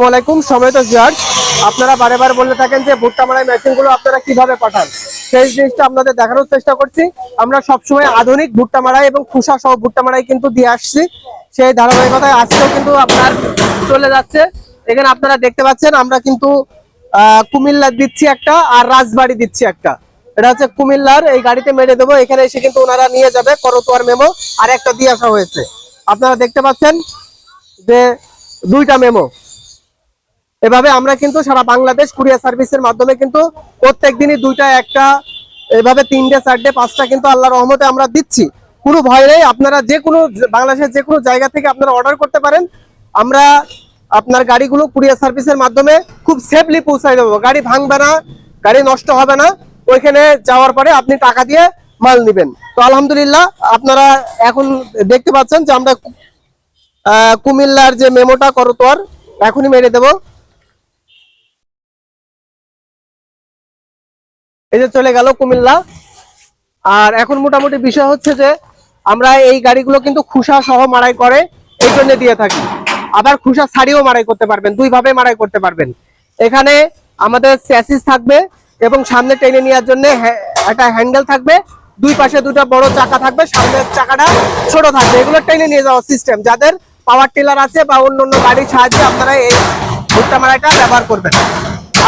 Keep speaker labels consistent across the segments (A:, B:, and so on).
A: আসসালামাইকুম সময় তো জিয়ার। আপনারা বারে বারে বলে থাকেন যে ভুট্টা মারাই মেশিনগুলো আপনারা কীভাবে পাঠান। সেই জিনিসটা আপনাদের দেখানোর চেষ্টা করছি। আমরা সবসময় আধুনিক ভুট্টা মারাই এবং খুশা সহ ভুট্টা মারাই কিন্তু দিয়ে আসছি। সেই ধারাবাহিকতায় আজকেও কিন্তু আপনার চলে যাচ্ছে। এখানে আপনারা দেখতে পাচ্ছেন, আমরা কিন্তু কুমিল্লা দিচ্ছি একটা আর রাজবাড়ি দিচ্ছি একটা। এটা হচ্ছে কুমিল্লার, এই গাড়িতে মেরে দেবো। এখানে এসে কিন্তু ওনারা নিয়ে যাবে করতোয়ার মেমো আর একটা দিয়ে আসা হয়েছে। আপনারা দেখতে পাচ্ছেন যে দুইটা মেমো। এভাবে আমরা কিন্তু সারা বাংলাদেশ কুরিয়ার সার্ভিসের মাধ্যমে কিন্তু প্রত্যেক দিনই দুইটা, একটা, এভাবে তিনটে, চারটে, পাঁচটা কিন্তু আল্লাহর রহমতে আমরা দিচ্ছি। কোনো ভয় নেই, আপনারা যে কোনো বাংলাদেশের যে কোনো জায়গা থেকে আপনারা অর্ডার করতে পারেন। আমরা আপনার গাড়িগুলো কুরিয়ার সার্ভিসের মাধ্যমে খুব সেফলি পৌঁছায় দেবো। গাড়ি ভাঙবে না, গাড়ি নষ্ট হবে না। ওইখানে যাওয়ার পরে আপনি টাকা দিয়ে মাল নেবেন। তো আলহামদুলিল্লাহ, আপনারা এখন দেখতে পাচ্ছেন যে আমরা কুমিল্লার যে মেমোটা করতোয়ার, এখনই মেরে দেবো। এই যে চলে গেল কুমিল্লা। আর এখন মোটামুটি বিষয় হচ্ছে যে, আমরা এই গাড়িগুলো কিন্তু খুসা সহ মারাই করে, এই জন্য দিয়ে থাকি। আবার খুসা ছাড়িয়েও মারাই করতে পারবেন দুই ভাবে মারাই করতে পারবেন। এখানে আমাদের স্যাসিস থাকবে এবং সামনে টেনে নেওয়ার জন্য একটা হ্যান্ডেল থাকবে। দুই পাশে দুটো বড় চাকা থাকবে, সামনের চাকাটা ছোট থাকবে। এগুলো টেনে নিয়ে যাওয়ার সিস্টেম যাদের পাওয়ার টিলার আছে বা অন্য অন্য গাড়ির সাহায্যে আপনারা এই ভুট্টা মারাইটা ব্যবহার করবেন।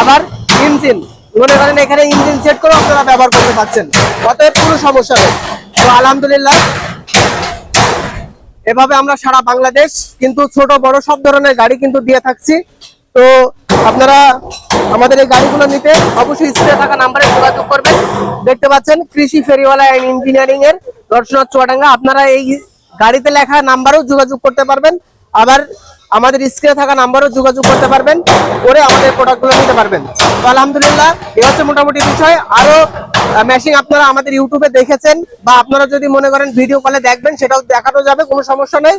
A: আবার ইঞ্জিন মনে করেন এখানে ইঞ্জিন সেট করে আপনারা ব্যবহার করতে পারছেন। অতএব কোনো সমস্যা নেই। তো আলহামদুলিল্লাহ, এভাবে আমরা সারা বাংলাদেশ, কিন্তু ছোট বড় সব ধরনের গাড়ি কিন্তু দিয়ে থাকছি। তো আপনারা আমাদের এই গাড়িগুলো নিতে অবশ্যই স্ক্রিনে থাকা নাম্বারে যোগাযোগ করবেন। দেখতে পাচ্ছেন, কৃষি ফেরিওয়ালা অ্যান্ড ইঞ্জিনিয়ারিং এর দর্শনাথ চুয়াডাঙ্গা। আপনারা এই গাড়িতে লেখা নাম্বারেও যোগাযোগ করতে পারবেন। আবার আমাদের স্ক্রিনে থাকা নাম্বারও যোগাযোগ করতে পারবেন, করে আমাদের প্রোডাক্টগুলো নিতে পারবেন। তো আলহামদুলিল্লাহ, এ হচ্ছে মোটামুটি বিষয়। আরও মেশিন আপনারা আমাদের ইউটিউবে দেখেছেন, বা আপনারা যদি মনে করেন ভিডিও কলে দেখবেন, সেটাও দেখানো যাবে, কোনো সমস্যা নেই।